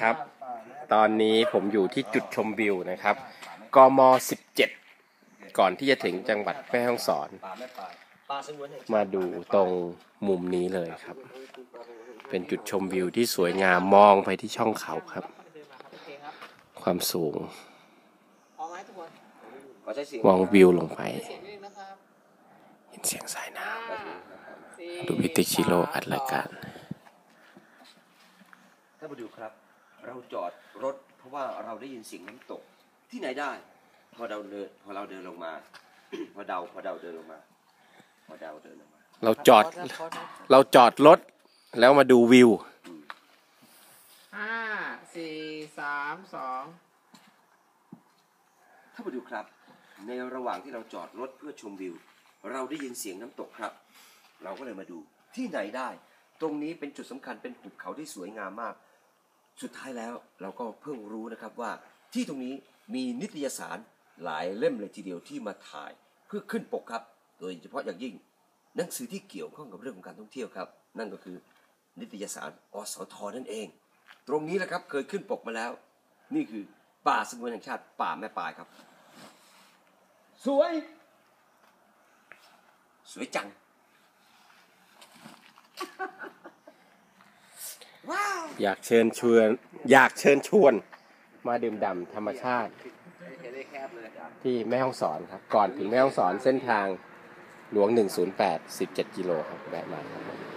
ครับ ตอนนี้ผมอยู่ที่จุดชมวิวนะครับ กม 17 ก่อนที่จะถึงจังหวัดแม่ฮ่องสอนป่าแม่ป่าป่าสงวนแห่งชาติมาดูตรงมุมนี้เลยครับ เป็นจุดชมวิวที่สวยงามมองไปที่ช่องเขาครับ ความสูงเอาไหมทุกคนขอใช้เสียงมองวิวลงไปเสียงนิดนึงนะครับเห็นเสียงสายน้ห้าสี่ำดูพิติกชิโร่อัดรายการท่านผู้ดูครับ เราจอดรถ เพราะว่าเราได้ยินเสียงน้ำตก ที่ไหนได้ พอเราเดิน พอเราเดินลงมา พอเดาพอเดาเดินลงมา พอเดาเดินลงมา เราจอด เราจอดรถแล้วมาดูวิวห้าสี่สามสองท่านผู้ดูครับ ในระหว่างที่เราจอดรถเพื่อชมวิว เราได้ยินเสียงน้ำตกครับ เราก็เลยมาดูที่ไหนได้ ตรงนี้เป็นจุดสำคัญเป็นหุบเขาที่สวยงามมาก สุดท้ายแล้วเราก็เพิ่งรู้นะครับว่าที่ตรงนี้มีนิตยสารหลายเล่มเลยทีเดียวที่มาถ่ายเพื่อขึ้นปกครับ โดยเฉพาะอย่างยิ่ง หนังสือที่เกี่ยวข้องกับเรื่องของการท่องเที่ยวครับ นั่นก็คือนิตยสารอสทนั่นเอง ตรงนี้แหละครับเคยขึ้นปกมาแล้ว นี่คือป่าสงวนแห่งชาติป่าแม่ปลายครับ สวย สวยจัง อยากเชิญชวน อยากเชิญชวน มาดื่มด่ำธรรมชาติ ที่แม่ฮ่องสอนครับ ก่อนถึงแม่ฮ่องสอนเส้นทางหลวง 108 17 กิโลครับแวะมาครับ